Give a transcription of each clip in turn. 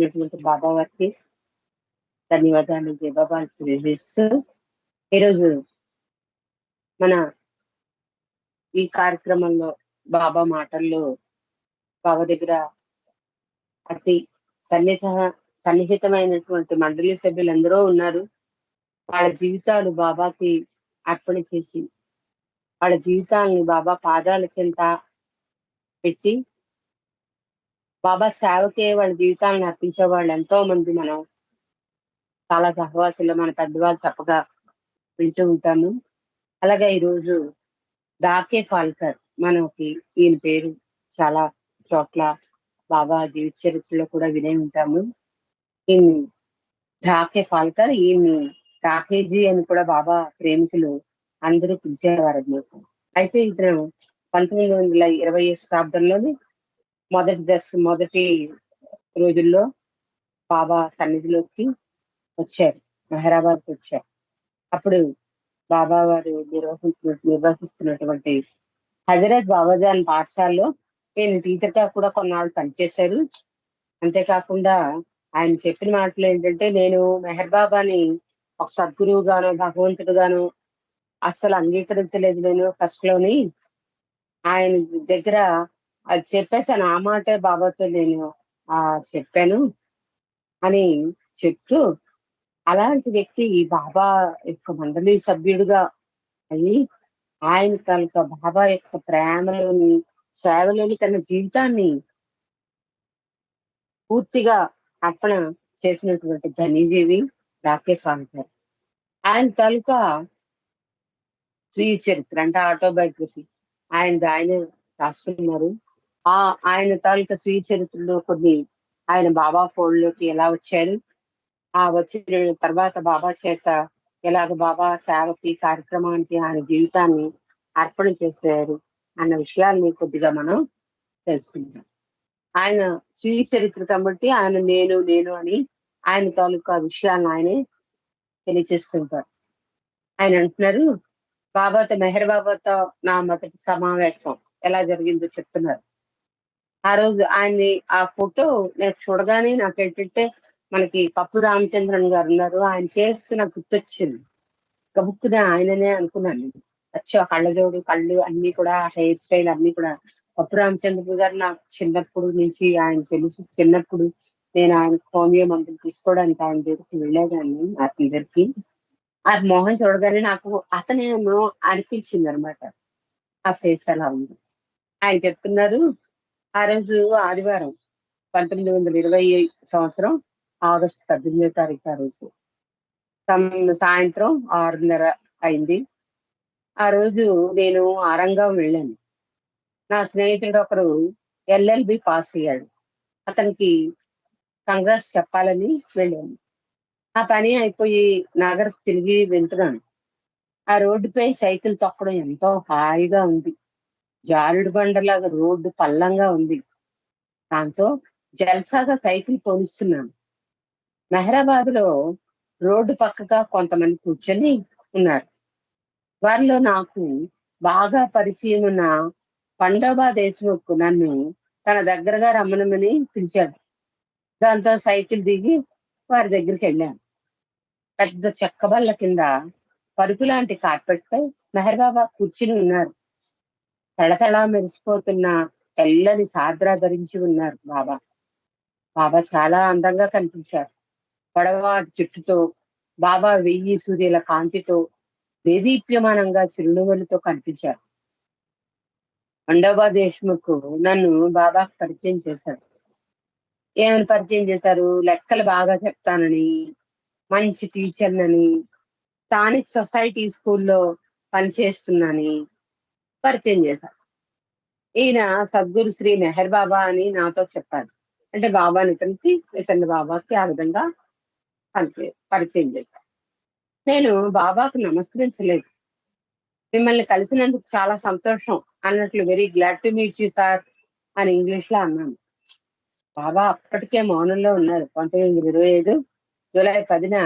చేసినటువంటి బాబా వారికి ధన్యవాదాలు జయబాబాలు తెలియజేస్తూ. ఈరోజు మన ఈ కార్యక్రమంలో బాబా మాటల్లో బాబా దగ్గర అతి సన్నిహిత సన్నిహితమైనటువంటి మండలి సభ్యులందరూ ఉన్నారు. వాళ్ళ జీవితాలు బాబాకి అర్పణ చేసి వాళ్ళ జీవితాలని బాబా పాదాల కింద పెట్టి బాబా సేవకే వాళ్ళ జీవితాలను అర్పించే వాళ్ళు ఎంతో మంది మనం. చాలా సహవాసులు మన పెద్దవాళ్ళు చెప్పగా వింటూ ఉంటాము. అలాగే ఈరోజు దాకే ఫాల్కర్ మనకి ఈయన పేరు చాలా చోట్ల బాబా జీవిత చరిత్రలో కూడా వినే ఉంటాము. ఈయన్ని ఢాకే ఫాల్కర్ ఈయన్ని రాకేజీ అని కూడా బాబా ప్రేమికులు అందరూ పిలిచేవారు అయితే ఇతను పంతొమ్మిది వందల ఇరవై శతాబ్దంలోని మొదటి దశ మొదటి రోజుల్లో బాబా సన్నిధిలోకి వచ్చారు మెహరాబాద్కి వచ్చారు. అప్పుడు బాబా వారు నిర్వహించిన నిర్వహిస్తున్నటువంటి హజరత్ బాబాజాన్ పాఠశాలలో నేను టీచర్గా కూడా కొన్నాళ్ళు పనిచేశారు. అంతేకాకుండా ఆయన చెప్పిన మాటలు ఏంటంటే నేను మెహర్ బాబాని ఒక సద్గురువు గాను భగవంతుడు గాను అస్సలు అంగీకరించలేదు నేను ఫస్ట్లోని. ఆయన దగ్గర అది చెప్పేసాను ఆ మాటే బాబాతో నేను ఆ చెప్పాను అని చెప్తూ అలాంటి వ్యక్తి ఈ బాబా యొక్క మండలి సభ్యుడిగా అయ్యి ఆయన తనక బాబా యొక్క ప్రేమలోని సేవలోని తన జీవితాన్ని పూర్తిగా అర్పణ చేసినటువంటి ధనిజీవి డాక్టర్ స్వామి గారు. ఆయన తాలూకా స్వీయ చరిత్ర అంటే ఆటోబయోగ్రఫీ ఆయన ఆయన రాసుకున్నారు. ఆ ఆయన తాలూకా స్వీయ చరిత్రలో కొన్ని ఆయన బాబా ఫోన్లోకి ఎలా వచ్చారు? ఆ వచ్చిన తర్వాత బాబా చేత ఎలాగ బాబా సేవకి కార్యక్రమానికి ఆయన జీవితాన్ని అర్పణ చేశారు అన్న విషయాన్ని కొద్దిగా మనం తెలుసుకుందాం. ఆయన స్వీయ చరిత్ర కాబట్టి ఆయన నేను నేను అని ఆయన తాలూకా విషయాలను ఆయనే తెలియచేస్తుంటారు ఆయన అంటున్నారు బాబాతో మెహర్ బాబాతో నా మొదటి సమావేశం ఎలా జరిగిందో చెప్తున్నారు. ఆ రోజు ఆయన్ని ఆ ఫోటో నేను చూడగానే నాకు ఏంటంటే మనకి పప్పు రామచంద్రన్ గారు ఉన్నారు. ఆయన చేస్తూ నాకు గుర్తొచ్చింది. గబుక్కున ఆయననే అనుకున్నాను. వచ్చి కళ్ళజోడు కళ్ళు అన్ని కూడా హెయిర్ స్టైల్ అన్ని కూడా. పప్పు రామచంద్ర గారు నాకు చిన్నప్పుడు నుంచి ఆయన తెలుసు. చిన్నప్పుడు నేను ఆయన హోమియో మందులు తీసుకోవడానికి ఆయన దగ్గరికి వెళ్ళేదాన్ని అతని దగ్గరికి ఆ మొహం చూడగానే నాకు అతనేమో అనిపించింది అనమాట ఆ ఫేస్ అలా ఉంది. ఆయన చెప్తున్నారు ఆ రోజు ఆదివారం పంతొమ్మిది వందల ఇరవై సంవత్సరం ఆగస్టు పద్దెనిమిదో తారీఖు ఆ రోజు. సాయంత్రం ఆరున్నర అయింది. ఆ రోజు నేను ఆరంగం వెళ్ళాను. నా స్నేహితుడు ఒకరు ఎల్ఎల్బి పాస్ అయ్యాడు. అతనికి కంగ్రెస్ చెప్పాలని వెళ్ళాను. ఆ పని అయిపోయి నగర్ తిరిగి వెళ్తున్నాను. ఆ రోడ్డుపై సైకిల్ తొక్కడం ఎంతో హాయిగా ఉంది. జారుడు బండలాగా రోడ్డు పల్లంగా ఉంది. దాంతో జల్సాగా సైకిల్ పోనిస్తున్నాను మెహరాబాద్లో రోడ్డు పక్కగా కొంతమంది కూర్చొని ఉన్నారు. వారిలో నాకు బాగా పరిచయం ఉన్న పండోబా దేశముఖ్ నన్ను తన దగ్గరగా రమ్మనమని పిలిచాడు. దాంతో సైకిల్ దిగి వారి దగ్గరికి వెళ్ళాను పెద్ద చెక్క బల్ల కింద పరుపు లాంటి కార్పెట్ పై మెహర్బాబా కూర్చుని ఉన్నారు. తళతళా మెరిసిపోతున్న తెల్లని సాద్రా ధరించి ఉన్నారు బాబా. బాబా చాలా అందంగా కనిపించారు. పొడవాటి చుట్టుతో బాబా వెయ్యి సూర్యుల కాంతితో దేదీప్యమానంగా చిరునవ్వులతో కనిపించారు. మండోబా దేశ్ముఖ్ నన్ను బాబా పరిచయం చేశారు ఏమని పరిచయం చేశారు? లెక్కలు బాగా చెప్తానని మంచి టీచర్నని స్థానిక్ సొసైటీ స్కూల్లో పనిచేస్తున్నాని పరిచయం చేశారు. ఈయన సద్గురు శ్రీ మెహర్ బాబా అని నాతో చెప్పారు. అంటే బాబాని ఇతనికి ఇతని బాబాకి ఆ విధంగా పరిచయం పరిచయం చేశారు. నేను బాబాకు నమస్కరించలేదు. మిమ్మల్ని కలిసినందుకు చాలా సంతోషం అన్నట్లు very glad to meet you sir అని ఇంగ్లీష్లో అన్నాను. బాబా అప్పటికే మౌనంలో ఉన్నారు. పంతొమ్మిది వందల ఇరవై ఐదు జూలై పదిన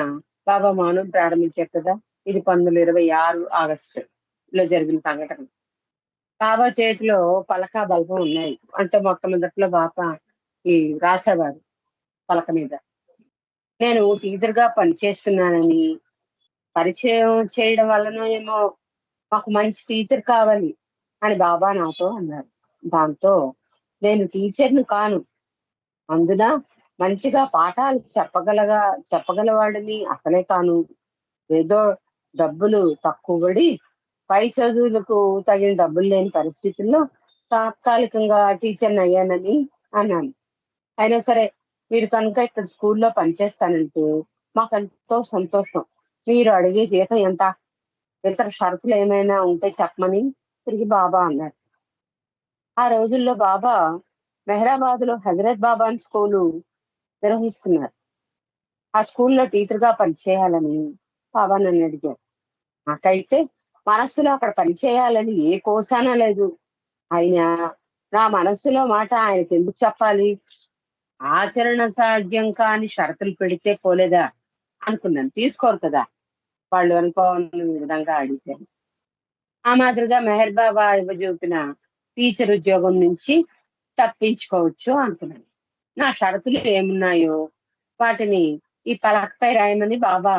బాబా మౌనం ప్రారంభించారు కదా? ఇది పంతొమ్మిది ఇరవై ఆరు ఆగస్టు లో జరిగిన సంఘటన. బాబా చేతిలో పలక బల్బం ఉన్నాయి. అంటే మొట్టమొదట్లో బాబా ఈ రాసేవారు పలక మీద. నేను టీచర్గా పనిచేస్తున్నానని పరిచయం చేయడం వలన ఏమో మాకు మంచి టీచర్ కావాలి అని బాబా నాతో అన్నారు. దాంతో నేను టీచర్ను కాను. అందున మంచిగా పాఠాలు చెప్పగలగా చెప్పగలవాడిని అసలే కాను. ఏదో డబ్బులు తక్కువబడి పై చదువులకు తగిన డబ్బులు లేని పరిస్థితుల్లో తాత్కాలికంగా టీచర్ని అయ్యానని అన్నాను. అయినా సరే మీరు కనుక ఇక్కడ స్కూల్లో పనిచేస్తానంటే మాకెంతో సంతోషం. మీరు అడిగే జీతం ఎంత? ఇతర షరతులు ఏమైనా ఉంటే చెప్పమని తిరిగి బాబా అన్నారు ఆ రోజుల్లో బాబా మెహరాబాద్లో హజరత్ బాబా అని స్కూలు నిర్వహిస్తున్నారు. ఆ స్కూల్లో టీచర్గా పనిచేయాలని బాబా నన్ను అడిగారు. నాకైతే మనస్సులో అక్కడ పనిచేయాలని ఏ కోసాన లేదు. అయినా నా మనస్సులో మాట ఆయనకి ఎందుకు చెప్పాలి? ఆచరణ సాధ్యం కాని షరతులు పెడితే పోలేదా? అనుకున్నాను. తీసుకోరు కదా. వాళ్ళు అనుకోని విధంగా అడిగాను ఆ మాదిరిగా మెహర్ బాబా ఇవ్వజూపిన టీచర్ ఉద్యోగం నుంచి తప్పించుకోవచ్చు అనుకున్నాను. నా షరతులు ఏమున్నాయో వాటిని ఈ పలకపై రాయమని బాబా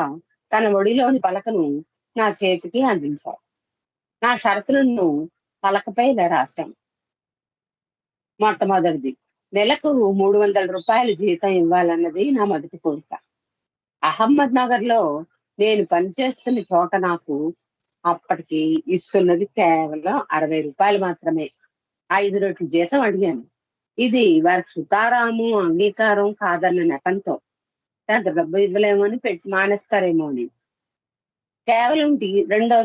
తన ఒడిలోని పలకను నా చేతికి అందించావు నా షరతులను పలకపై ఇలా రాశాను మొట్టమొదటిది నెలకు మూడు వందల రూపాయలు జీతం ఇవ్వాలన్నది నా మొదటి కోరిక. అహ్మద్ నగర్లో నేను పనిచేస్తున్న చోట నాకు అప్పటికి ఇస్తున్నది కేవలం అరవై రూపాయలు మాత్రమే. ఐదు రెట్లు జీతం అడిగాను. ఇది వారి సుతారాము అంగీకారం కాదన్న నెపంతో. అంత డబ్బు ఇవ్వలేమని పెట్టి మానేస్తారేమో అని. కేవలం టీ రెండవ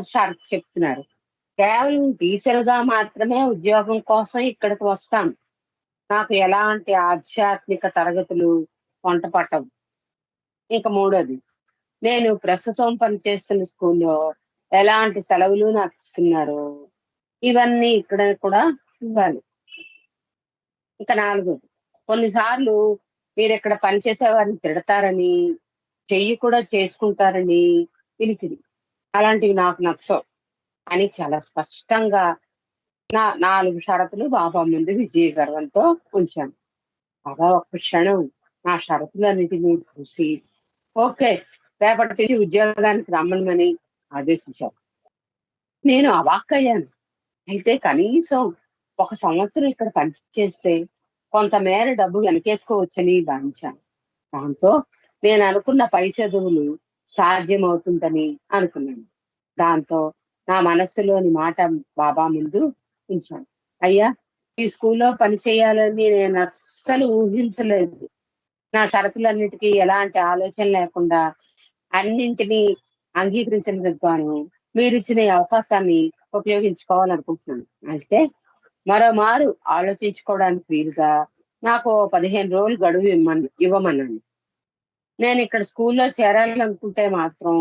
చెప్తున్నారు. కేవలం టీచర్గా మాత్రమే ఉద్యోగం కోసం ఇక్కడికి వస్తాను నాకు ఎలాంటి ఆధ్యాత్మిక తరగతులు వంట పట్టవు ఇంకా మూడోది నేను ప్రస్తుతం పనిచేస్తున్న స్కూల్లో ఎలాంటి సెలవులు నాకు ఇస్తున్నారు ఇవన్నీ ఇక్కడ కూడా ఇవ్వాలి. ఇంకా నాలుగోది కొన్నిసార్లు మీరు ఇక్కడ పనిచేసే వారిని తిడతారని చెయ్యి కూడా చేసుకుంటారని వినికిడి అలాంటివి నాకు నచ్చవు. అని చాలా స్పష్టంగా నా నాలుగు షరతులు బాబా ముందు విజయ గర్వంతో ఉంచాను. బాబా ఒక్క క్షణం నా షరతులన్నిటినీ చూసి ఓకే రేపటి ఉద్యోగానికి రమ్మనమని ఆదేశించారు. నేను అవాక్కయ్యాను అయితే కనీసం ఒక సంవత్సరం ఇక్కడ పనిచేస్తే కొంతమేర డబ్బు వెనకేసుకోవచ్చని భావించాను. దాంతో నేను అనుకున్న పై చదువులు సాధ్యం అవుతుందని అనుకున్నాను. దాంతో నా మనస్సులోని మాట బాబా ముందు ఉంచాను అయ్యా ఈ స్కూల్లో పని చేయాలని నేను అస్సలు ఊహించలేదు. నా షరతులన్నిటికీ ఎలాంటి ఆలోచన లేకుండా అన్నింటినీ అంగీకరించినందుకు గాను మీరు ఇచ్చిన అవకాశాన్ని ఉపయోగించుకోవాలనుకుంటున్నాను. అయితే మరోమారు ఆలోచించుకోవడానికి వీలుగా నాకు పదిహేను రోజులు గడువు ఇవ్వమని ఇవ్వమన్నాను నేను ఇక్కడ స్కూల్లో చేరాలనుకుంటే మాత్రం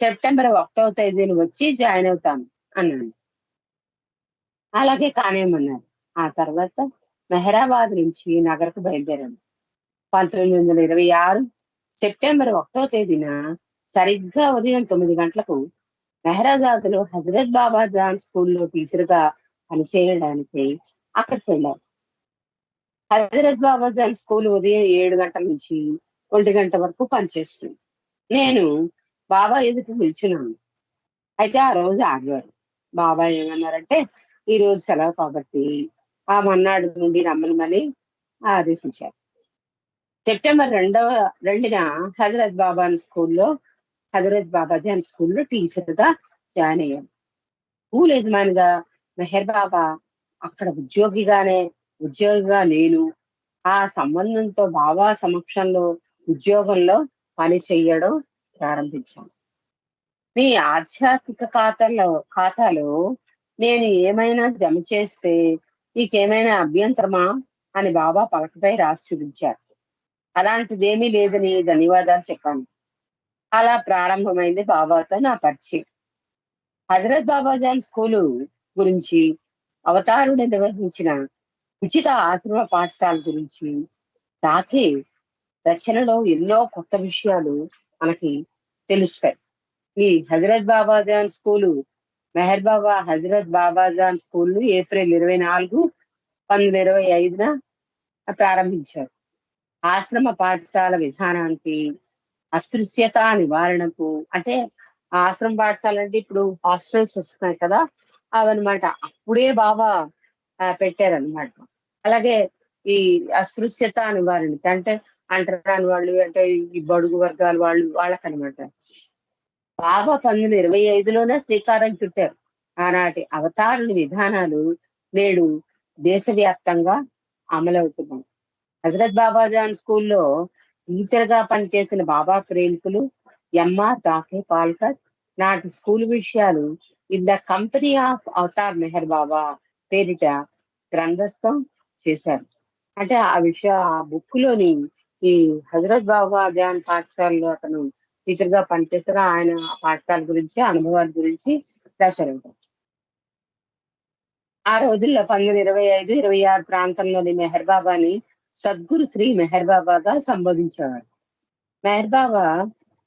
సెప్టెంబర్ ఒకటవ తేదీని వచ్చి జాయిన్ అవుతాను అన్నాను. అలాగే కానేమన్నారు ఆ తర్వాత మెహరాబాద్ నుంచి నగరకు బయలుదేరాను. పంతొమ్మిది వందల ఇరవై ఆరు సెప్టెంబర్ ఒకటో తేదీన సరిగ్గా ఉదయం తొమ్మిది గంటలకు మెహరాబాద్లో హజరత్ బాబా జాన్ స్కూల్లో టీచర్గా పనిచేయడానికి అక్కడికి వెళ్ళారు హజరత్ బాబా జాన్ స్కూల్ ఉదయం ఏడు గంటల నుంచి ఒంటి గంట వరకు పనిచేస్తుంది. నేను బాబా ఎదుటి నిల్చున్నాను అయితే ఆ రోజు ఆదివారం బాబా ఏమన్నారంటే ఈ రోజు సెలవు కాబట్టి ఆ మన్నాడు నుండి రమ్మని ఆదేశించారు. సెప్టెంబర్ రెండవ రెండున హజరత్ బాబా స్కూల్లో హజరత్ బాబాజాన్ స్కూల్లో టీచర్గా జాయిన్ అయ్యాను స్కూల్ యజమానిగా మెహర్ బాబా అక్కడ ఉద్యోగిగానే ఉద్యోగిగా నేను ఆ సంబంధంతో బాబా సమక్షంలో ఉద్యోగంలో పని చెయ్యడం ప్రారంభించాను నీ ఆధ్యాత్మిక ఖాతాలో ఖాతాలో నేను ఏమైనా జమ చేస్తే నీకేమైనా అభ్యంతరమా అని బాబా పలకపై రాసి చూపించారు. అలాంటిదేమీ లేదని ధన్యవాదాలు చెప్పాను. అలా ప్రారంభమైంది బాబాతో నా పరిచయం. హజరత్ బాబాజాన్ స్కూలు గురించి అవతారుడు నిర్వహించిన ఉచిత ఆశ్రమ పాఠశాల గురించి నాకే రచనలో ఎన్నో కొత్త విషయాలు మనకి తెలుస్తాయి. ఈ Hazrat Babajan school Meher Baba Hazrat Babajan school April ఇరవై నాలుగు పంతొమ్మిది ఇరవై ఐదున ప్రారంభించారు. ఆశ్రమ పాఠశాల విధానానికి అస్పృశ్యత నివారణకు అంటే ఆశ్రమ పాఠశాల అంటే ఇప్పుడు హాస్టల్స్ వస్తున్నాయి కదా అవన్నమాట. అప్పుడే బాబా పెట్టారనమాట అలాగే ఈ అస్పృశ్యత నివారణకి అంటే అంటరాని వాళ్ళు అంటే ఈ బడుగు వర్గాల వాళ్ళు వాళ్ళకనమాట. బాబా పంతొమ్మిది ఇరవై ఐదులోనే శ్రీకారం చుట్టారు. ఆనాటి అవతారుల విధానాలు నేడు దేశవ్యాప్తంగా అమలవుతున్నాయి. హజరత్ బాబాజాన్ స్కూల్లో టీచర్గా పనిచేసిన బాబా ప్రేమికులు ఎంఆర్ దాకే పాల్కర్ నాటి స్కూల్ విషయాలు in the company of Avatar Meher Baba పేరిట గ్రంథస్థం చేశారు. అంటే ఆ విషయ ఆ బుక్లోని ఈ హజరత్ బాబా ధ్యాన్ పాఠశాలలో అతను టీచర్గా పనిచేస్తారు ఆయన పాఠశాల గురించి అనుభవాల గురించి రాశారంట. ఆ రోజుల్లో పంతొమ్మిది ఇరవై ఐదు ఇరవై ఆరు ప్రాంతంలోని మెహర్ బాబాని సద్గురు శ్రీ మెహర్ బాబాగా సంబోధించేవాడు మెహర్ బాబా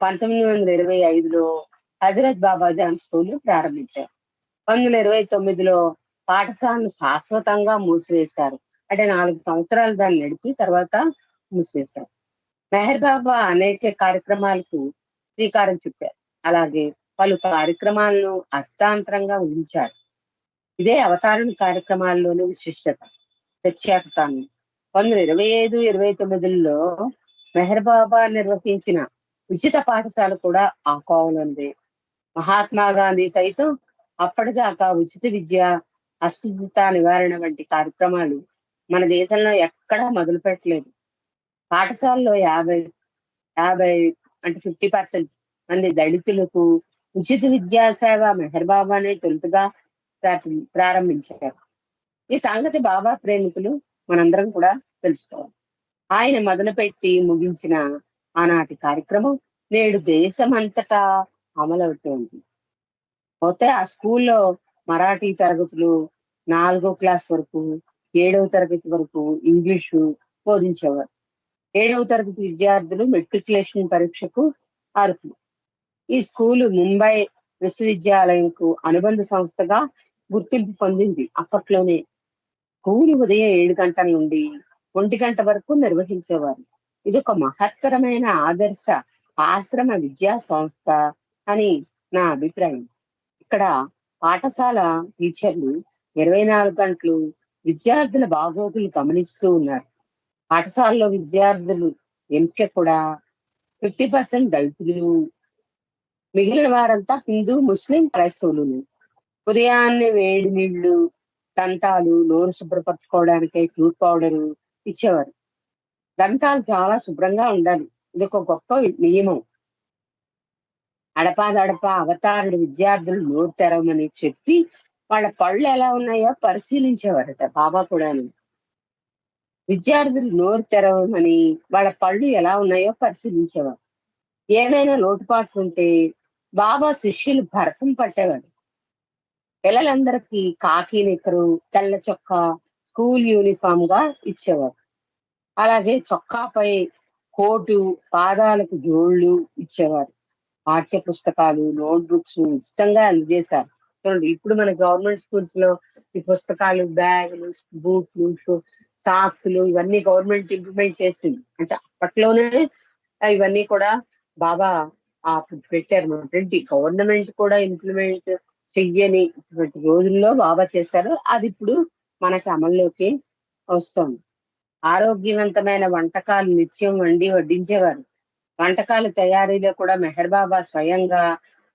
పంతొమ్మిది వందల ఇరవై ఐదులో హజరత్ బాబా జాన్ స్కూల్ ప్రారంభించారు. పంతొమ్మిది వందల ఇరవై తొమ్మిదిలో పాఠశాలను శాశ్వతంగా మూసివేశారు. అంటే నాలుగు సంవత్సరాలు దాన్ని నడిపి తర్వాత మూసివేశారు మెహర్ బాబా అనేక కార్యక్రమాలకు శ్రీకారం చుట్టారు. అలాగే పలు కార్యక్రమాలను అర్థాంతరంగా ఉంచారు ఇదే అవతారణ కార్యక్రమాల్లోని విశిష్టత. ప్రత్యేకతను పంతొమ్మిది వందల ఇరవై ఐదు ఇరవై తొమ్మిదిలో మెహర్ బాబా నిర్వహించిన ఉచిత పాఠశాల కూడా ఆ కోవలుంది మహాత్మా గాంధీ సైతం అప్పటిదాకా ఉచిత విద్య అస్పృశ్యత నివారణ వంటి కార్యక్రమాలు మన దేశంలో ఎక్కడా మొదలు పెట్టలేదు పాఠశాలలో యాభై యాభై అంటే ఫిఫ్టీ పర్సెంట్ మంది దళితులకు ఉచిత విద్యా సేవ మెహర్ బాబానే తొలుతగా ప్రారం- ప్రారంభించారు. ఈ సంగతి బాబా ప్రేమికులు మనందరం కూడా తెలుసుకోవాలి. ఆయన మొదలుపెట్టి ముగించిన ఆనాటి కార్యక్రమం నేడు దేశమంతటా అమలవుతోంది పోతే ఆ స్కూల్లో మరాఠీ తరగతులు నాలుగో క్లాస్ వరకు ఏడవ తరగతి వరకు ఇంగ్లీషు బోధించేవారు. ఏడవ తరగతి విద్యార్థులు మెట్రికులేషన్ పరీక్షకు అర్హులు. ఈ స్కూలు ముంబై విశ్వవిద్యాలయంకు అనుబంధ సంస్థగా గుర్తింపు పొందింది. అప్పట్లోనే స్కూలు ఉదయం ఏడు గంటల నుండి ఒంటి గంట వరకు నిర్వహించేవారు. ఇది ఒక మహత్తరమైన ఆదర్శ ఆశ్రమ విద్యా సంస్థ అని నా అభిప్రాయం. ఇక్కడ పాఠశాల టీచర్లు ఇరవై నాలుగు గంటలు విద్యార్థుల బాగోగులు గమనిస్తూ ఉన్నారు. పాఠశాలలో విద్యార్థులు ఎంపిక కూడా ఫిఫ్టీ పర్సెంట్ దళితులు మిగిలిన వారంతా హిందూ ముస్లిం క్రైస్తవులు ఉదయాన్నే వేడి నీళ్ళు దంతాలు నోరు శుభ్రపరచుకోవడానికి ట్యూత్ పౌడర్ ఇచ్చేవారు. దంతాలు చాలా శుభ్రంగా ఉండాలి. ఇది ఒక గొప్ప నియమం. అడపాదడప అవతారుడు విద్యార్థులు నోరు తెరవమని చెప్పి వాళ్ళ పళ్ళు ఎలా ఉన్నాయో పరిశీలించేవారట బాబా కూడాను. విద్యార్థులు నోరు తెరవమని వాళ్ళ పళ్ళు ఎలా ఉన్నాయో పరిశీలించేవారు. ఏమైనా లోటుపాట్లు ఉంటే బాబా శిష్యులు భరతం పట్టేవారు. పిల్లలందరికీ కాకి నిక్కరు తెల్ల చొక్కా స్కూల్ యూనిఫామ్గా ఇచ్చేవారు. అలాగే చొక్కాపై కోటు పాదాలకు జోళ్ళు ఇచ్చేవారు. పాఠ్య పుస్తకాలు నోట్ బుక్స్ ఇష్టంగా అందజేశారు. చూడండి ఇప్పుడు మన గవర్నమెంట్ స్కూల్స్లో ఈ పుస్తకాలు బ్యాగులు బూట్లు సాక్స్లు ఇవన్నీ గవర్నమెంట్ ఇంప్లిమెంట్ చేసింది. అంటే అప్పట్లోనే ఇవన్నీ కూడా బాబా ఆ పెట్టారు అంటే గవర్నమెంట్ కూడా ఇంప్లిమెంట్ చెయ్యని ఇటువంటి రోజుల్లో బాబా చేశారు. అది ఇప్పుడు మనకి అమల్లోకి వస్తుంది. ఆరోగ్యవంతమైన వంటకాలు నిత్యం వండి వడ్డించేవారు. వంటకాల తయారీలో కూడా మెహర్ బాబా స్వయంగా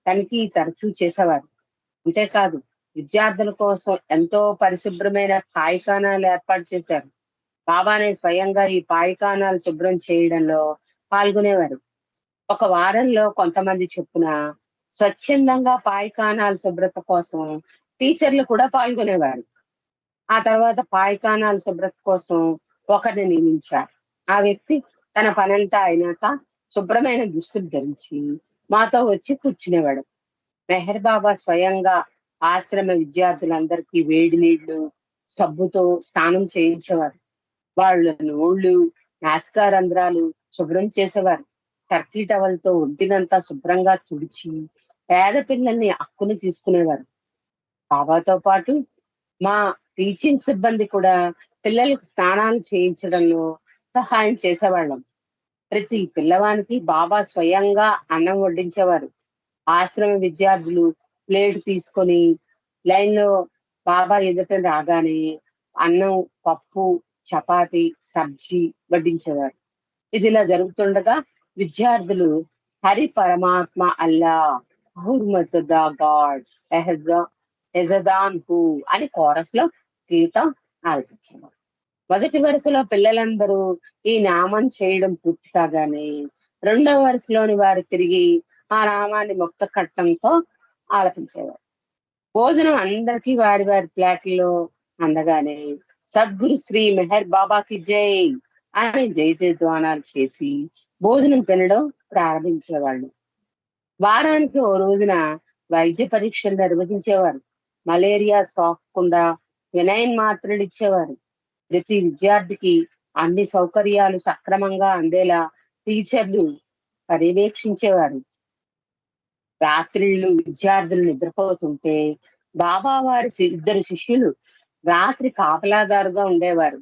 తనిఖీ తరచూ చేసేవారు. అంతేకాదు విద్యార్థుల కోసం ఎంతో పరిశుభ్రమైన పాయికానాలు ఏర్పాటు చేశారు. బాబానే స్వయంగా ఈ పాయికానాలు శుభ్రం చేయడంలో పాల్గొనేవారు. ఒక వారంలో కొంతమంది చొప్పున స్వచ్ఛందంగా పాయికానాల శుభ్రత కోసం టీచర్లు కూడా పాల్గొనేవారు. ఆ తర్వాత పాయికానాల శుభ్రత కోసం ఒకరిని నియమించారు. ఆ వ్యక్తి తన పనంతా అయినాక శుభ్రమైన దుస్తులు ధరించి మాతో వచ్చి కూర్చునేవాడు. మెహర్ బాబా స్వయంగా ఆశ్రమ విద్యార్థులందరికీ వేడి నీళ్ళు సబ్బుతో స్నానం చేయించేవారు. వాళ్ళ నోళ్ళు నాసికారంధ్రాలు శుభ్రం చేసేవారు. టర్కీ టవల్తో ఒడ్డినంతా శుభ్రంగా తుడిచి పేద పిల్లల్ని అక్కుని తీసుకునేవారు. బాబాతో పాటు మా టీచింగ్ సిబ్బంది కూడా పిల్లలకు స్నానాలు చేయించడంలో సహాయం చేసేవాళ్ళం. ప్రతి పిల్లవానికి బాబా స్వయంగా అన్నం వడ్డించేవారు. ఆశ్రమ విద్యార్థులు ప్లేట్ తీసుకొని లైన్లో బాబా ఎదుట రాగానే అన్నం పప్పు చపాతి సబ్జీ వడ్డించేవారు. ఇది ఇలా జరుగుతుండగా విద్యార్థులు హరి పరమాత్మ అల్లా హుర్మజదా గాడ్ ఎజదాన్ హు అని కోరస్లో గీతం ఆలపించేవారు. మొదటి వరుసలో పిల్లలందరూ ఈ నామం చేయడం పూర్తి కాగానే రెండవ వరుసలోని వారు తిరిగి ఆ నామాన్ని ముక్త కట్టంతో ఆలపించేవారు. భోజనం అందరికీ వారి వారి ప్లాట్లో అందగానే సద్గురు శ్రీ మెహర్ బాబాకి జై. అని జై జయధ్వానాలు చేసి భోజనం తినడం ప్రారంభించేవాళ్ళు. వారానికి ఓ రోజున వైద్య పరీక్షలు నిర్వహించేవారు. మలేరియా సోకకుండా వినయన్ మాత్రలు ఇచ్చేవారు. ప్రతి విద్యార్థికి అన్ని సౌకర్యాలు సక్రమంగా అందేలా టీచర్లు పర్యవేక్షించేవారు. రాత్రిళ్ళు విద్యార్థులు నిద్రపోతుంటే బాబా వారి ఇద్దరు శిష్యులు రాత్రి కాపలాదారుగా ఉండేవారు.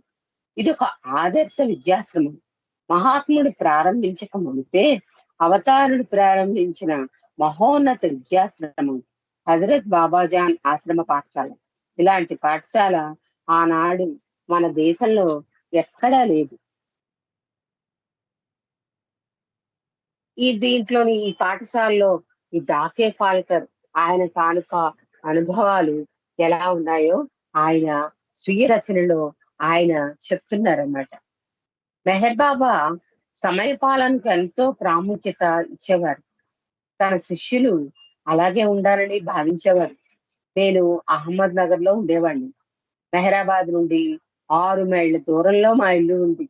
ఇది ఒక ఆదర్శ విద్యాశ్రమం. మహాత్ముడు ప్రారంభించక మునిపే అవతారుడు ప్రారంభించిన మహోన్నత విద్యాశ్రమం హజరత్ బాబాజాన్ ఆశ్రమ పాఠశాల. ఇలాంటి పాఠశాల ఆనాడు మన దేశంలో ఎక్కడా లేదు. ఈ దీంట్లోని ఈ పాఠశాలలో ఈ జాకే ఫాల్కర్ ఆయన తాలూకా అనుభవాలు ఎలా ఉన్నాయో ఆయన స్వీయ రచనలో ఆయన చెప్తున్నారన్నమాట. మెహర్ బాబా సమయపాలనకు ఎంతో ప్రాముఖ్యత ఇచ్చేవారు. తన శిష్యులు అలాగే ఉండాలని భావించేవారు. నేను అహ్మద్ నగర్లో ఉండేవాడిని. మెహరాబాద్ నుండి ఆరు మైళ్ళ దూరంలో మా ఇల్లు ఉంది.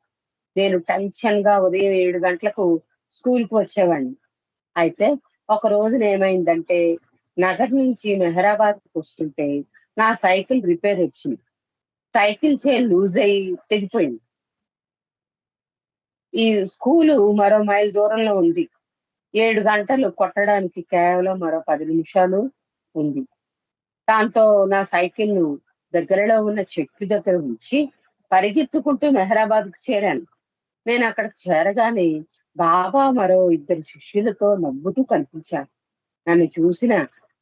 నేను టెన్షన్గా ఉదయం ఏడు గంటలకు స్కూల్కి వచ్చేవాడిని. అయితే ఒక రోజున ఏమైందంటే నగర్ నుంచి మెహరాబాద్ వస్తుంటే నా సైకిల్ రిపేర్ వచ్చింది. సైకిల్ చైన్ లూజ్ అయ్యి తెగిపోయింది. ఈ స్కూలు మరో మైల్ దూరంలో ఉంది. ఏడు గంటలు కొట్టడానికి కేవలం మరో పది నిమిషాలు ఉంది. దాంతో నా సైకిల్ను దగ్గరలో ఉన్న చెట్టు దగ్గర ఉంచి పరిగెత్తుకుంటూ మెహరాబాద్కు చేరాను. నేను అక్కడ చేరగానే బాబా మరో ఇద్దరు శిష్యులతో నవ్వుతూ కనిపించాను నన్ను చూసిన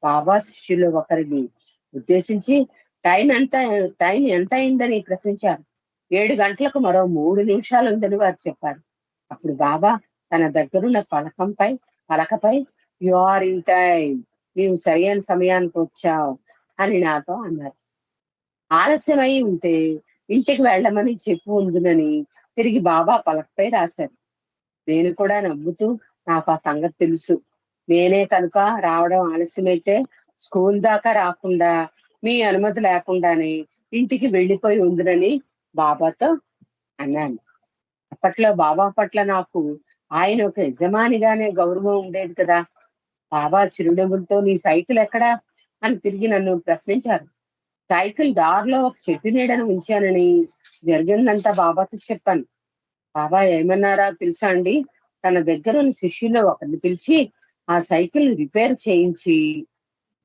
బాబా శిష్యులు ఒకరిని ఉద్దేశించి టైం ఎంత టైం ఎంత అయిందని ప్రశ్నించారు. ఏడు గంటలకు మరో మూడు నిమిషాలు ఉందని వారు చెప్పారు. అప్పుడు బాబా తన దగ్గరున్న పలకంపై పలకపై యు ఆర్ ఇన్ టైం నీవు సరైన సమయానికి వచ్చావు అని నాతో అన్నారు. ఆలస్యమై ఉంటే ఇంటికి వెళ్ళమని చెప్పు ఉందినని తిరిగి బాబా పలకపై రాశారు. నేను కూడా నవ్వుతూ నాకు ఆ సంగతి తెలుసు. నేనే కనుక రావడం ఆలస్యమైతే స్కూల్ దాకా రాకుండా మీ అనుమతి లేకుండానే ఇంటికి వెళ్ళిపోయి ఉందినని బాబాతో అన్నాను. అప్పట్లో బాబా పట్ల నాకు ఆయన ఒక యజమానిగానే గౌరవం ఉండేది కదా. బాబా చిరునవ్వులతో నీ సైకిల్ ఎక్కడా? అని తిరిగి నన్ను ప్రశ్నించారు. సైకిల్ దారిలో ఒక చెట్టు నీడను ఉంచానని జరిగిందంతా బాబాతో చెప్పాను. బాబా ఏమన్నారా తెలుసా అండి? తన దగ్గర ఉన్న శిష్యుల్లో ఒకరిని పిలిచి ఆ సైకిల్ రిపేర్ చేయించి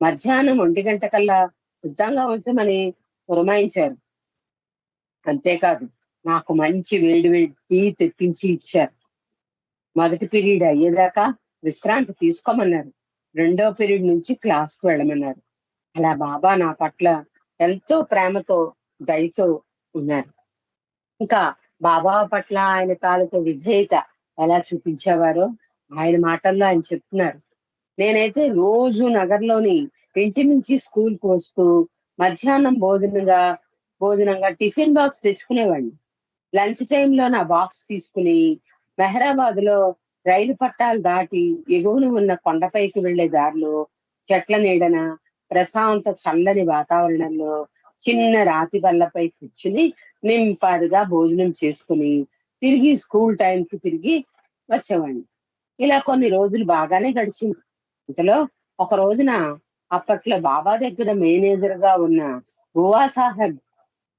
మధ్యాహ్నం ఒంటి గంట కల్లా సిద్ధంగా ఉంచమని పురమాయించారు. అంతేకాదు నాకు మంచి వేడి వేడి టీ తెప్పించి ఇచ్చారు. మొదటి పీరియడ్ అయ్యేదాకా విశ్రాంతి తీసుకోమన్నారు. రెండో పీరియడ్ నుంచి క్లాస్కు వెళ్ళమన్నారు. అలా బాబా నా పట్ల ఎంతో ప్రేమతో దయతో ఉన్నారు. ఇంకా బాబా పట్ల ఆయన తాలూకు విధేయత ఎలా చూపించేవారో ఆయన మాటల్లో ఆయన చెప్తున్నారు. నేనైతే రోజు నగర్లోని ఇంటి నుంచి స్కూల్కు వస్తూ మధ్యాహ్నం భోజనంగా భోజనంగా టిఫిన్ బాక్స్ తెచ్చుకునేవాడిని. లంచ్ టైంలో నా బాక్స్ తీసుకుని మెహరాబాద్లో రైలు పట్టాలు దాటి ఎగువన ఉన్న కొండపైకి వెళ్ళే దారిలో చెట్ల నీడన ప్రశాంత చల్లని వాతావరణంలో చిన్న రాతి బల్లపై కూర్చుని నింపాదిగా భోజనం చేసుకుని తిరిగి స్కూల్ టైంకి తిరిగి వచ్చేవాడిని. ఇలా కొన్ని రోజులు బాగానే గడిచింది. ఇంతలో ఒక రోజున అప్పట్లో బాబా దగ్గర మేనేజర్గా ఉన్న గోవా సాహెబ్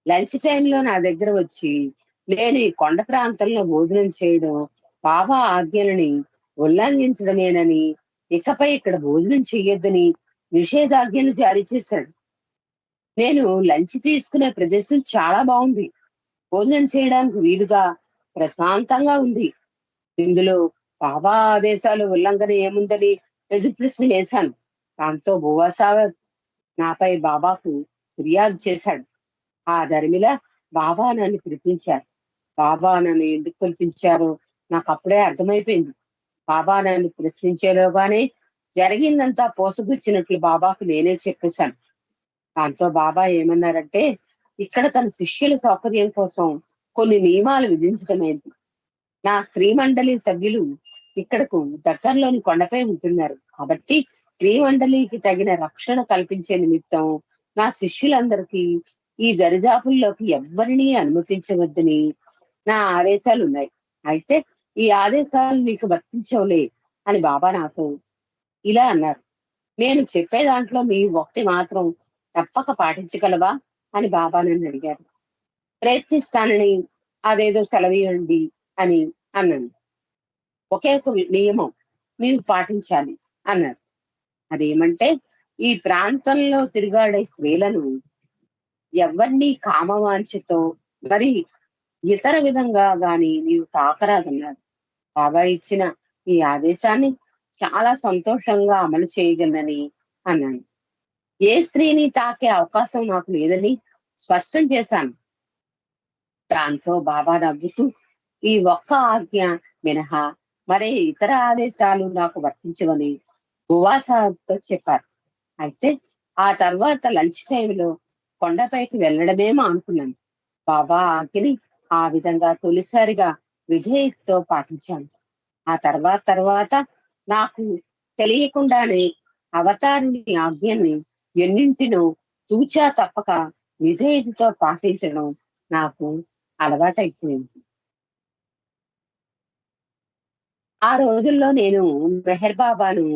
లంచ్ టైంలో నా దగ్గర వచ్చి నేను ఈ కొండ ప్రాంతంలో భోజనం చేయడం బాబా ఆజ్ఞలని ఉల్లంఘించడమేనని ఇకపై ఇక్కడ భోజనం చేయొద్దని నిషేధాజ్ఞలు జారీ చేశాడు. నేను లంచ్ తీసుకునే ప్రదేశం చాలా బాగుంది. భోజనం చేయడానికి వీలుగా ప్రశాంతంగా ఉంది. ఇందులో బాబా ఆదేశాలు ఉల్లంఘన ఏముందని ఎదురు వేశాను దాంతో భువాసాగర్ నాపై బాబాకు ఫిర్యాదు చేశాడు. ఆ ధర్మిల బాబా నన్ను పిలిపించారు. బాబా నన్ను ఎందుకు పిలిపించారో? నాకు అప్పుడే అర్థమైపోయింది. బాబా నన్ను ప్రశ్నించేలోగానే జరిగిందంతా పోసగుచ్చినట్లు బాబాకు నేనే చెప్పేశాను. దాంతో బాబా ఏమన్నారంటే ఇక్కడ తన శిష్యుల సౌకర్యం కోసం కొన్ని నియమాలు విధించడమైంది నా స్త్రీ మండలి సభ్యులు ఇక్కడకు దగ్గరలోని కొండపై ఉంటున్నారు. కాబట్టి స్త్రీ మండలికి తగిన రక్షణ కల్పించే నిమిత్తం నా శిష్యులందరికీ ఈ దరిదాపుల్లోకి ఎవరిని అనుమతించవద్దని నా ఆదేశాలు ఉన్నాయి అయితే ఈ ఆదేశాలు నీకు వర్తించవులే అని బాబా నాతో ఇలా అన్నారు. నేను చెప్పే దాంట్లో మీ ఒకటి మాత్రం తప్పక పాటించగలవా అని బాబా నన్ను అడిగారు. ప్రయత్నిస్తానని అదేదో సెలవేయండి అని అన్నాను. ఒకే ఒక నియమం. మీరు పాటించాలి అన్నారు. అదేమంటే ఈ ప్రాంతంలో తిరుగాడే స్త్రీలను ఎవరిని కామవాంఛతో మరి ఇతర విధంగా గాని నీవు తాకరాదన్నారు. బాబా ఇచ్చిన ఈ ఆదేశాన్ని చాలా సంతోషంగా అమలు చేయగలనని అన్నాను. ఏ స్త్రీని తాకే అవకాశం నాకు లేదని స్పష్టం చేశాను. దాంతో బాబా నవ్వుతూ ఈ ఒక్క ఆజ్ఞ మినహా మరే ఇతర ఆదేశాలు నాకు వర్తించవని భువాసాతో చెప్పారు. అయితే ఆ తర్వాత లంచ్ టైంలో కొండపైకి వెళ్ళడమేమో అనుకున్నాను. బాబా ఆజ్ఞని ఆ విధంగా తొలిసారిగా విధేయతతో పాటించాను. ఆ తర్వాత తర్వాత నాకు తెలియకుండానే అవతారుని ఆజ్ఞని ఎన్నింటినో తూచా తప్పక విధేయతతో పాటించడం నాకు అలవాటైపోయింది. ఆ రోజుల్లో నేను మెహర్ బాబాను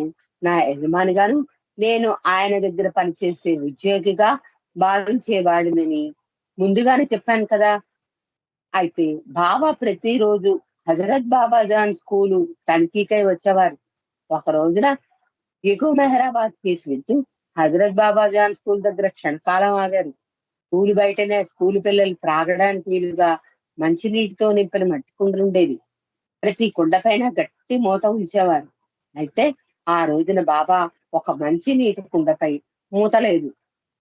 నా యజమానిగాను నేను ఆయన దగ్గర పనిచేసే ఉద్యోగిగా భావించేవాడినని ముందుగానే చెప్పాను కదా. అయితే బాబా ప్రతిరోజు హజరత్ బాబా జాన్ స్కూలు తనిఖీకై వచ్చేవారు. ఒక రోజున ఎగువ మెహరాబాద్ కేసు వెళ్తూ హజరత్ బాబా జాన్ స్కూల్ దగ్గర క్షణకాలం ఆగారు. స్కూల్ బయటనే స్కూల్ పిల్లలు త్రాగడానికి వీలుగా మంచినీటితో నింపిన మట్టి కుండలు ప్రతి కుండ పైన గట్టి మూత ఉంచేవారు. అయితే ఆ రోజున బాబా ఒక మంచి నీటి కుండపై మూత లేదు.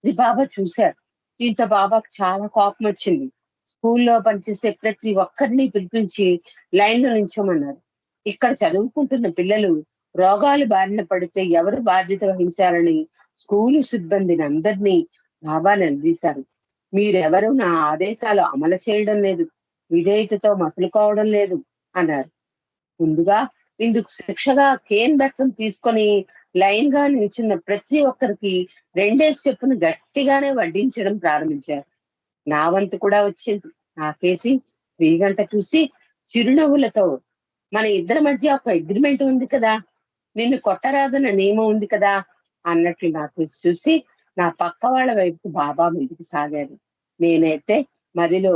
ఇది బాబా చూశారు. దీంతో బాబాకు చాలా కోపం వచ్చింది. స్కూల్లో పనిచేసే ప్రతి ఒక్కరిని పిలిపించి లైన్లో నించోమన్నారు ఇక్కడ చదువుకుంటున్న పిల్లలు రోగాలు బారిన పడితే ఎవరు బాధ్యత వహించాలని స్కూలు సిబ్బందిని అందరినీ బాబా నిలదీశారు. మీరెవరు నా ఆదేశాలు అమలు చేయడం లేదు. విధేయతతో మసులుకోవడం లేదు. అన్నారు ముందుగా ఇందుకు శిక్షగా కేన్ బెత్తం తీసుకొని లైన్గా నిల్చున్న ప్రతి ఒక్కరికి రెండే స్టెప్పును గట్టిగానే వడ్డించడం ప్రారంభించారు. నా వంతు కూడా వచ్చింది. నాకేసి గంట చూసి చిరునవ్వులతో మన ఇద్దరి మధ్య ఒక అగ్రిమెంట్ ఉంది కదా. నిన్ను కొట్టరాదన్న నియమం ఉంది కదా అన్నట్లు నాకు చూసి నా పక్క వాళ్ళ వైపు బాబా ముందుకు సాగారు. నేనైతే మరిలో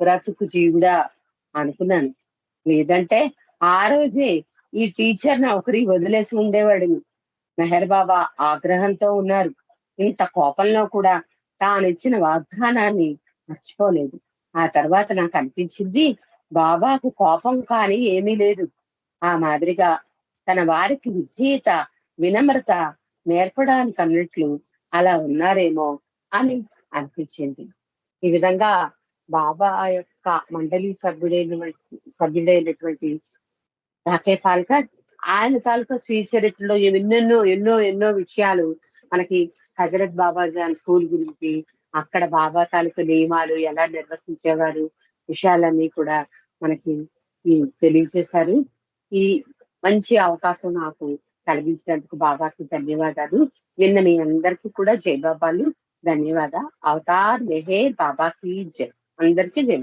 బ్రతుకు జీవుడా అనుకున్నాను. లేదంటే ఆ రోజే ఈ టీచర్ నౌకరీ వదిలేసి ఉండేవాడిని. మెహర్ బాబా ఆగ్రహంతో ఉన్నారు. ఇంత కోపంలో కూడా తానిచ్చిన వాగ్దానాన్ని మర్చిపోలేదు. ఆ తర్వాత నాకు అనిపించింది బాబాకు కోపం కానీ ఏమీ లేదు. ఆ మాదిరిగా తన వారికి విధేయత వినమ్రత నేర్పడానికి అన్నట్లు అలా ఉన్నారేమో అని అనిపించింది. ఈ విధంగా బాబా యొక్క మండలి సభ్యుడైన సభ్యుడైనటువంటి రాకే పాల్కర్. ఆయన తాలూకా స్వీయ చరిత్రలో ఎన్నెన్నో ఎన్నో ఎన్నో విషయాలు మనకి హజరత్ బాబా గారి స్కూల్ గురించి అక్కడ బాబా తాలూకా నియమాలు ఎలా నిర్వర్తించేవారు విషయాలన్నీ కూడా మనకి తెలియజేశారు. ఈ మంచి అవకాశం నాకు కలిగించినందుకు బాబాకి ధన్యవాదాలు. నిన్న మీ అందరికీ కూడా జై బాబాలు. ధన్యవాద అవతార్ మెహే బాబాకి జై. అందరికీ జై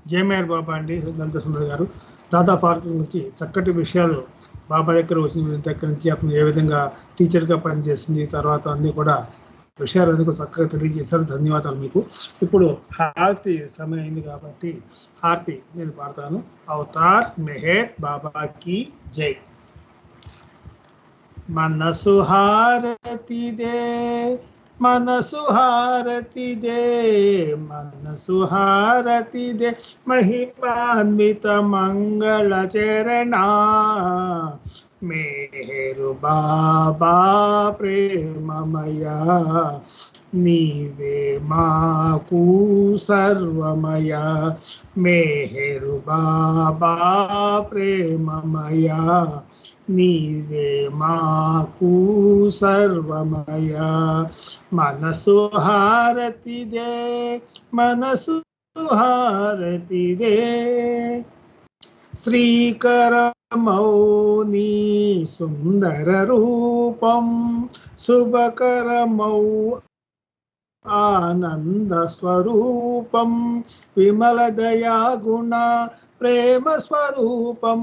బాబా జయమేర్ బాబా అండి దంత సుందర్ గారు. దాదా పార్క్ నుంచి చక్కటి విషయాలు బాబా దగ్గర వచ్చిన దగ్గర నుంచి అతను ఏ విధంగా టీచర్గా పనిచేసింది తర్వాత అన్నీ కూడా విషయాలు ఎందుకు చక్కగా తెలియజేశారు ధన్యవాదాలు మీకు. ఇప్పుడు హారతి సమయం అయింది కాబట్టి హారతి నేను పాడతాను. అవతార్ మెహర్ బాబాకి జై. మనసు హారతి దే మనసు హారతిదే మనసు హారతిదే మహిమాన్విత మంగళ చరణ మేరు బాబా ప్రేమమయ నీవే మాకు సర్వమయ మేహరు బాబా ప్రేమమయ నీవే మాకు సర్వమయ మనసు హారతిదే మనసు హారతిదే శ్రీకరమౌని సుందర రూపం శుభకరమౌ ఆనంద స్వరూపం విమల దయా గుణ ప్రేమ స్వరూపం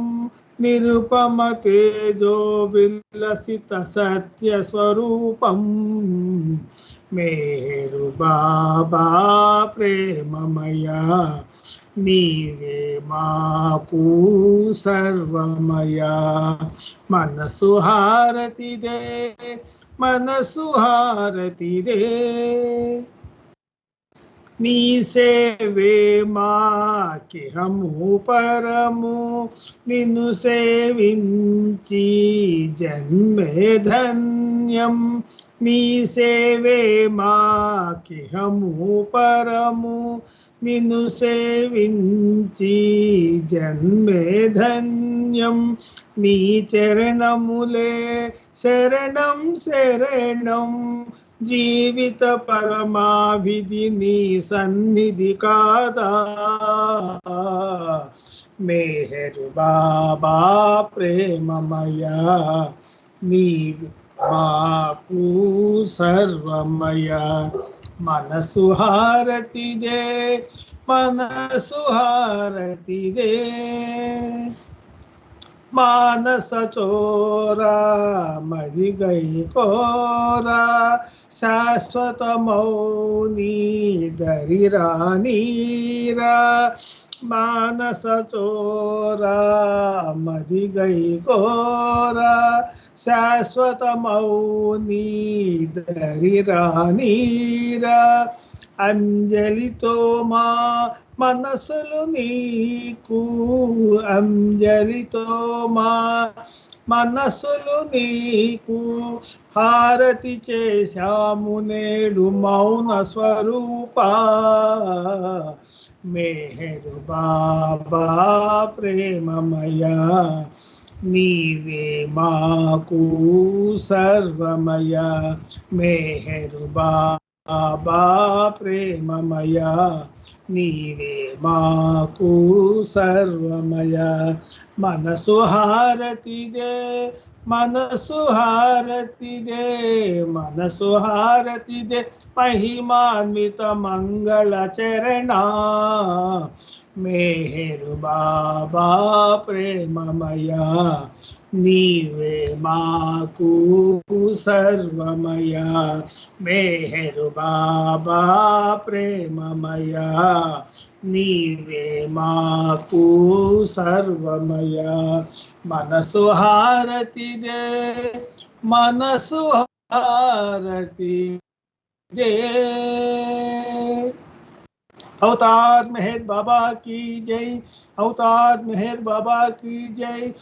నిరుపమ తేజో విలసిత సత్య స్వరూపం మేరు బాబా ప్రేమమయ నీవే మాకు సర్వమయ మనసు హారతిదే మనసు హారతిదే నీ సేవే మాకి హము పరము నిన్ను సేవించి జన్మే ధన్యం. నీ సేవే మాకి హము పరము నిన్ను సేవించి జన్మే ధన్యం. నీ చరణములే శరణం శరణం. జీవిత పరమావిధి నీ సన్నిధి కాదా మేహరు బాబా ప్రేమమయ నీ మాకు సర్వమయ మనసు హారతిదే మనసు హారతిదే मानस चोरा मरि गई र शाश्वत मौनी डरिरानी र। मानस चोरा मरि गई र शाश्वत मौनी डरिरानी र। అంజలితో మా మనసులు నీకు. అంజలితో మా మనసులు నీకు. హారతి చేశాము నేడు మౌన స్వరూప. మేహరు బాబా ప్రేమమయ. నీవే మాకు సర్వమయ. మేహరు బాబా. ప్రేమమయ నీవే మాకు సర్వమయ మనసు హారతిదే మనసు హారతిదే మనసు హారతిదే మహిమాన్విత మంగళ చరణ మేహరు బాబా ప్రేమమయ నీవే మాకు సర్వమయ మేహరు బాబా ప్రేమమయ నీవే మాకు సర్వమయ మనసు హారతిదే మనసు హారతి దే अवतार मेहर बाबा की जय अवतार मेहर बाबा की जय